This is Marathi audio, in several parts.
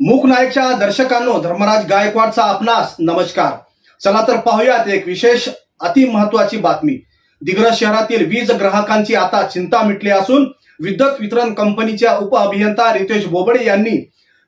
मुकनायकच्या दर्शकांनो धर्मराज गायकवाडचा आपणास नमस्कार. चला तर पाहूयात एक विशेष अति महत्वाची बातमी. दिग्रस शहरातील वीज ग्राहकांची आता चिंता मिटली असून विद्युत वितरण कंपनीच्या उप अभियंता रितेश बोबडे यांनी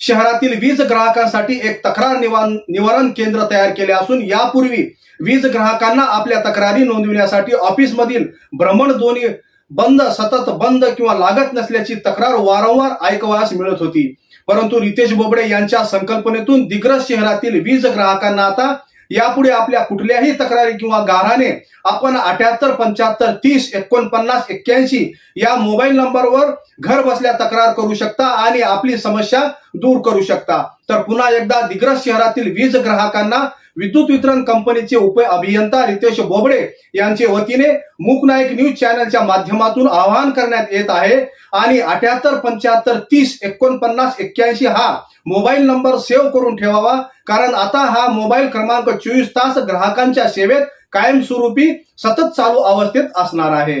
शहरातील वीज ग्राहकांसाठी एक तक्रार निवारण निवारण केंद्र तयार केले असून यापूर्वी वीज ग्राहकांना आपल्या तक्रारी नोंदविण्यासाठी ऑफिसमधील भ्रमणध्वनी बंद सतत बंद किंवा लागत नसल्याची तक्रार वारंवार ऐकवास मिळत होती. परंतु रितेश बोबडे यांच्या संकल्पनेतून दिग्रस शहरातील वीज ग्राहकांना आता यापुढे आपल्या कुठल्याही तक्रारी किंवा गाराने आपण अठ्याहत्तर पंच्याहत्तर तीस एकोणपन्नास एक्क्याऐंशी या मोबाईल नंबरवर घर बसल्या तक्रार करू शकता आणि आपली समस्या दूर करू शकता. तर पुन्हा एकदा दिग्रस शहरातील वीज ग्राहकांना विद्युत वितरण कंपनीचे उप अभियंता रितेश बोबडे यांचे वतीने मुकनायक न्यूज चॅनलच्या माध्यमातून आवाहन करण्यात येत आहे. आणि अठ्याहत्तर पंच्याहत्तर तीस एकोणपन्नास एक्क्याऐंशी हा मोबाईल नंबर सेव्ह करून ठेवावा. कारण आता हा मोबाईल क्रमांक चोवीस तास ग्राहकांच्या सेवेत कायमस्वरूपी सतत चालू अवस्थेत असणार आहे.